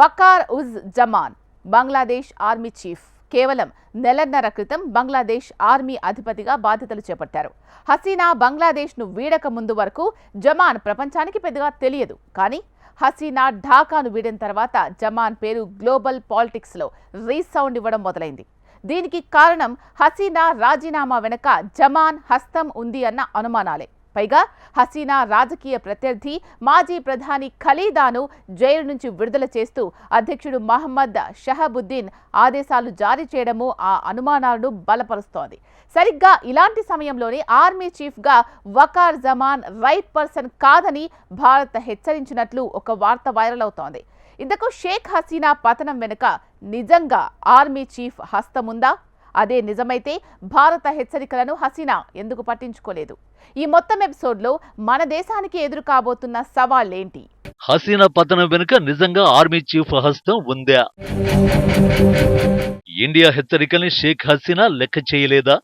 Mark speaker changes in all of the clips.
Speaker 1: Waker uz Zaman Bangladesh army chief. కేవలం నెలన్నర క్రితం బంగ్లాదేశ్ ఆర్మీ అధిపతిగా బాధ్యతలు చేపట్టారు. హసీనా బంగ్లాదేశ్ను వీడక ముందు వరకు జమాన్ ప్రపంచానికి పెద్దగా తెలియదు. కానీ హసీనా ఢాకాను వీడిన తర్వాత జమాన్ పేరు గ్లోబల్ పాలిటిక్స్లో రీసౌండ్ ఇవ్వడం మొదలైంది. దీనికి కారణం హసీనా రాజీనామా వెనక జమాన్ హస్తం ఉంది అన్న అనుమానాలే. పైగా హసీనా రాజకీయ ప్రత్యర్థి మాజీ ప్రధాని ఖలీదాను జైలు నుంచి విడుదల చేస్తూ అధ్యక్షుడు మహమ్మద్ షహబుద్దీన్ ఆదేశాలు జారీ చేయడము ఆ అనుమానాలను బలపరుస్తోంది. సరిగ్గా ఇలాంటి సమయంలోనే ఆర్మీ చీఫ్గా వకార్ జమాన్ రైట్ పర్సన్ కాదని భారత్ హెచ్చరించినట్లు ఒక వార్త వైరల్ అవుతోంది. ఇంతకు షేక్ హసీనా పతనం వెనుక నిజంగా ఆర్మీ చీఫ్ హస్తముందా? అదే నిజమైతే భారత హెచ్చరికలను హసీనా ఎందుకు పట్టించుకోలేదు? ఈ మొత్తం ఎపిసోడ్లో మన దేశానికి ఎదురు కాబోతున్న సవాళ్ళేంటి?
Speaker 2: హసీనా పతనం వెనుక నిజంగా ఆర్మీ చీఫ్ హస్తం ఉందా? ఇండియా హెచ్చరికల్ని షేక్ హసీనా లెక్క చేయలేదా?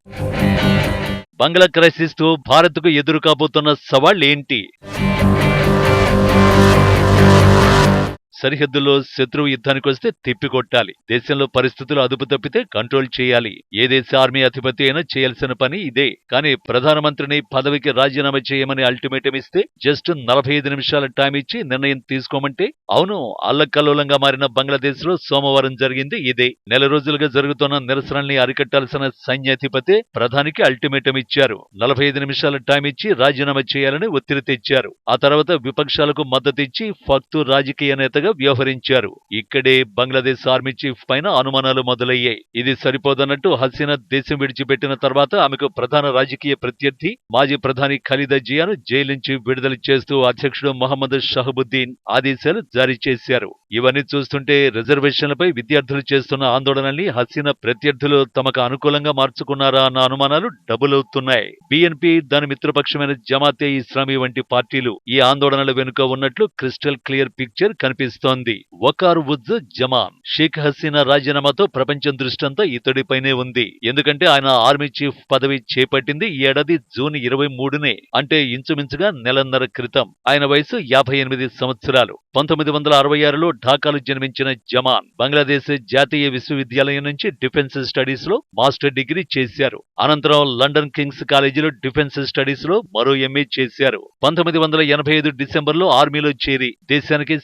Speaker 2: బంగ్లా క్రైసిస్తో భారత్కు ఎదురు కాబోతున్న సవాళ్ళేంటి? సరిహద్దుల్లో శత్రువు యుద్ధానికి వస్తే తిప్పికొట్టాలి దేశంలో పరిస్థితులు అదుపు తప్పితే కంట్రోల్ చేయాలి. ఏ దేశ ఆర్మీ అధిపతి అయినా చేయాల్సిన పని ఇదే. కానీ ప్రధానమంత్రిని పదవికి రాజీనామా చేయమని అల్టిమేటం ఇస్తే జస్ట్ నలభై ఐదు నిమిషాల టైం ఇచ్చి నిర్ణయం తీసుకోమంటే అవును అల్లకల్లోలంగా మారిన బంగ్లాదేశ్లో సోమవారం జరిగింది ఇదే. నెల రోజులుగా జరుగుతున్న నిరసనల్ని అరికట్టాల్సిన సైన్యాధిపతి ప్రధానికి అల్టిమేటం ఇచ్చారు. నలభై ఐదు నిమిషాల టైం ఇచ్చి రాజీనామా చేయాలని ఒత్తిడి తెచ్చారు. ఆ తర్వాత విపక్షాలకు మద్దతిచ్చి ఫక్తు రాజకీయ నేతగా వ్యవహరించారు. ఇక్కడే బంగ్లాదేశ్ ఆర్మీ చీఫ్ పైన అనుమానాలు మొదలయ్యాయి. ఇది సరిపోదన్నట్టు హసీనా దేశం విడిచిపెట్టిన తర్వాత ఆమెకు ప్రధాన రాజకీయ ప్రత్యర్థి మాజీ ప్రధాని ఖలీదా జియాను జైలు నుంచి విడుదల చేస్తూ అధ్యక్షుడు మహమ్మద్ షహబుద్దీన్ ఆదేశాలు జారీ చేశారు. ఇవన్నీ చూస్తుంటే రిజర్వేషన్లపై విద్యార్థులు చేస్తున్న ఆందోళనల్ని హసీనా ప్రత్యర్థులు తమకు అనుకూలంగా మార్చుకున్నారా అన్న అనుమానాలు డబుల్ అవుతున్నాయి. బిఎన్పి దాని మిత్రపక్షమైన జమాతే ఇస్లామీ వంటి పార్టీలు ఈ ఆందోళనల వెనుక ఉన్నట్లు క్రిస్టల్ క్లియర్ పిక్చర్ కనిపిస్తుంది. వకార్ ఉజ్ జమాన్. షేక్ హసీనా రాజీనామాతో ప్రపంచం దృష్టంతా ఇతడిపైనే ఉంది. ఎందుకంటే ఆయన ఆర్మీ చీఫ్ పదవి చేపట్టింది ఈ ఏడాది జూన్ ఇరవై మూడునే. అంటే ఇంచుమించుగా నెలన్నర క్రితం. ఆయన వయసు యాభై ఎనిమిది సంవత్సరాలు. పంతొమ్మిది వందల అరవై ఆరులో ఢాకాలో జన్మించిన జమాన్ బంగ్లాదేశ్ జాతీయ విశ్వవిద్యాలయం నుంచి డిఫెన్స్ స్టడీస్లో మాస్టర్ డిగ్రీ చేశారు. అనంతరం లండన్ కింగ్స్ కాలేజీలో డిఫెన్స్ స్టడీస్లో మరో ఎంఏ చేశారు. పంతొమ్మిది వందల ఎనభై ఐదు డిసెంబర్లో ఆర్మీలో చేరి దేశానికి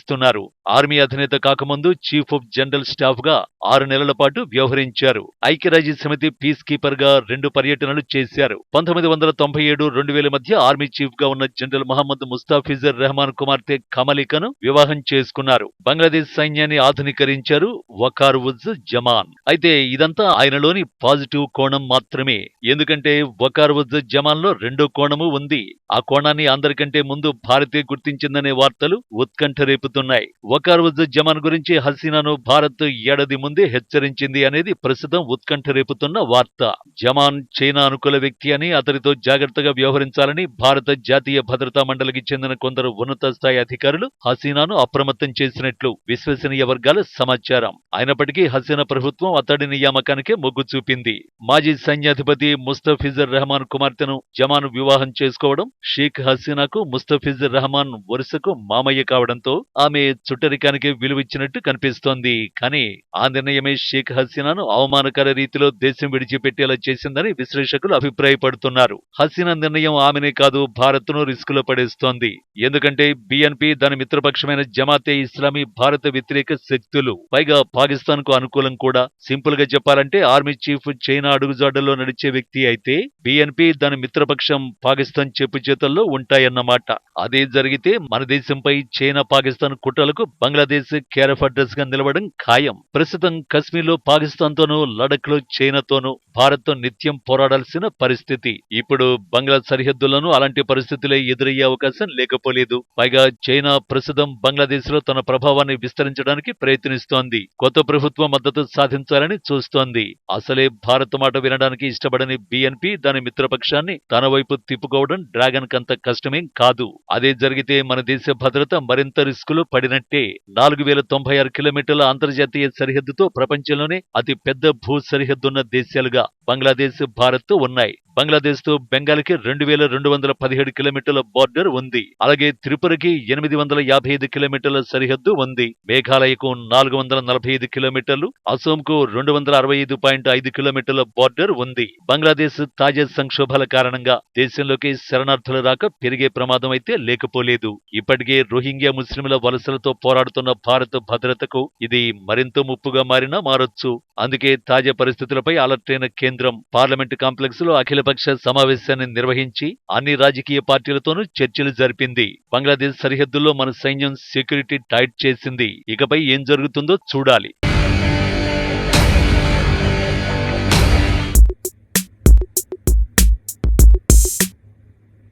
Speaker 2: సేవలందిస్తున్నారు ఆర్మీ అధినేత కాకముందు చీఫ్ ఆఫ్ జనరల్ స్టాఫ్గా ఆరు నెలల పాటు వ్యవహరించారు. ఐక్యరాజ్య సమితి పీస్ కీపర్గా రెండు పర్యటనలు చేశారు. పంతొమ్మిది వందల తొంభై ఏడు రెండు వేల మధ్య ఆర్మీ చీఫ్గా ఉన్న జనరల్ మహమ్మద్ ముస్తాఫిజర్ రెహమాన్ కుమార్తె కమలికను వివాహం చేసుకున్నారు. బంగ్లాదేశ్ సైన్యాన్ని ఆధునీకరించారు వకార్ ఉజ్ జమాన్. అయితే ఇదంతా ఆయనలోని పాజిటివ్ కోణం మాత్రమే. ఎందుకంటే వకార్ ఉజ్ జమాన్లో రెండో కోణము ఉంది. ఆ కోణాన్ని అందరికంటే ముందు భారతే గుర్తించిందనే వార్తలు ఉత్కంఠ రేపు వకార్వజ్ జమాన్ గురించి హసీనాను భారత్ ఏడాది ముందే హెచ్చరించింది అనేది ప్రస్తుతం ఉత్కంఠ రేపుతున్న వార్త. జమాన్ చైనా అనుకూల వ్యక్తి అని అతడితో జాగ్రత్తగా వ్యవహరించాలని భారత జాతీయ భద్రతా మండలికి చెందిన కొందరు ఉన్నత స్థాయి అధికారులు హసీనాను అప్రమత్తం చేసినట్లు విశ్వసనీయ వర్గాల సమాచారం. అయినప్పటికీ హసీనా ప్రభుత్వం అతడి నియామకానికే మొగ్గు చూపింది. మాజీ సైన్యాధిపతి ముస్తఫిజర్ రెహమాన్ కుమార్తెను జమాన్ వివాహం చేసుకోవడం షేక్ హసీనాకు ముస్తఫిజర్ రెహమాన్ వరుసకు మామయ్య కావడంతో ఆమె చుట్టరికానికి విలువిచ్చినట్టు కనిపిస్తోంది. కానీ ఆ నిర్ణయమే షేక్ హసీనాను అవమానకర రీతిలో దేశం విడిచిపెట్టేలా చేసిందని విశ్లేషకులు అభిప్రాయపడుతున్నారు. హసీనా నిర్ణయం ఆమెనే కాదు భారత్ను రిస్కులో పడేస్తోంది. ఎందుకంటే బీఎన్పీ దాని మిత్రపక్షమైన జమాతే ఇస్లామీ భారత వ్యతిరేక శక్తులు. పైగా పాకిస్తాన్కు అనుకూలం కూడా. సింపుల్గా చెప్పాలంటే ఆర్మీ చీఫ్ చైనా అడుగుజాడల్లో నడిచే వ్యక్తి అయితే బీఎన్పీ దాని మిత్రపక్షం పాకిస్తాన్ చెప్పు చేతుల్లో ఉంటాయన్నమాట. అదే జరిగితే మన దేశంపై చైనా పాకిస్తాన్ కుట్రలకు బంగ్లాదేశ్ కేరఫ్ అడ్రస్గా నిలవడం ఖాయం. ప్రస్తుతం కశ్మీర్లో పాకిస్తాన్తోనూ పాకిస్తాన్ తోనూ లో చైనాతోనూ భారత్తో నిత్యం పోరాడాల్సిన పరిస్థితి. ఇప్పుడు బంగ్లా సరిహద్దులను అలాంటి పరిస్థితులే ఎదురయ్యే అవకాశం లేకపోలేదు. పైగా చైనా ప్రస్తుతం బంగ్లాదేశ్లో తన ప్రభావాన్ని విస్తరించడానికి ప్రయత్నిస్తోంది. కొత్త ప్రభుత్వ మద్దతు సాధించాలని చూస్తోంది. అసలే భారత్ మాట వినడానికి ఇష్టపడని బీఎన్పీ దాని మిత్రపక్షాన్ని తన వైపు తిప్పుకోవడం డ్రాగన్ కంత కష్టమేం కాదు. అదే జరిగితే మన దేశ భద్రత మరింత రిస్క్ చిక్కులు పడినట్టే నాలుగు వేల తొంభై ఆరు కిలోమీటర్ల అంతర్జాతీయ సరిహద్దుతో ప్రపంచంలోనే అతి పెద్ద భూ సరిహద్దున్న దేశాలుగా బంగ్లాదేశ్ భారత్ ఉన్నాయి. బంగ్లాదేశ్తో బెంగాల్కి రెండు వేల రెండు వందల పదిహేడు కిలోమీటర్ల బార్డర్ ఉంది. అలాగే త్రిపురకి ఎనిమిది వందల యాభై ఐదు కిలోమీటర్ల సరిహద్దు ఉంది. మేఘాలయకు నాలుగు వందల నలభై ఐదు కిలోమీటర్లు అసోంకు రెండు వందల అరవై ఐదు పాయింట్ ఐదు కిలోమీటర్ల బార్డర్ ఉంది. బంగ్లాదేశ్ తాజా సంక్షోభాల కారణంగా దేశంలోకి శరణార్థుల రాక పెరిగే ప్రమాదం అయితే లేకపోలేదు. ఇప్పటికే రోహింగ్యా ముస్లింల వలసలతో పోరాడుతున్న భారత భద్రతకు ఇది మరింత ముప్పుగా మారినా మారొచ్చు. అందుకే తాజా పరిస్థితులపై అలర్ట్ అయిన కేంద్రం పార్లమెంటు కాంప్లెక్స్లో అఖిలపక్ష సమావేశాన్ని నిర్వహించి అన్ని రాజకీయ పార్టీలతోనూ చర్చలు జరిపింది. బంగ్లాదేశ్ సరిహద్దుల్లో మన సైన్యం సెక్యూరిటీ టైట్ చేసింది. ఇకపై ఏం జరుగుతుందో చూడాలి.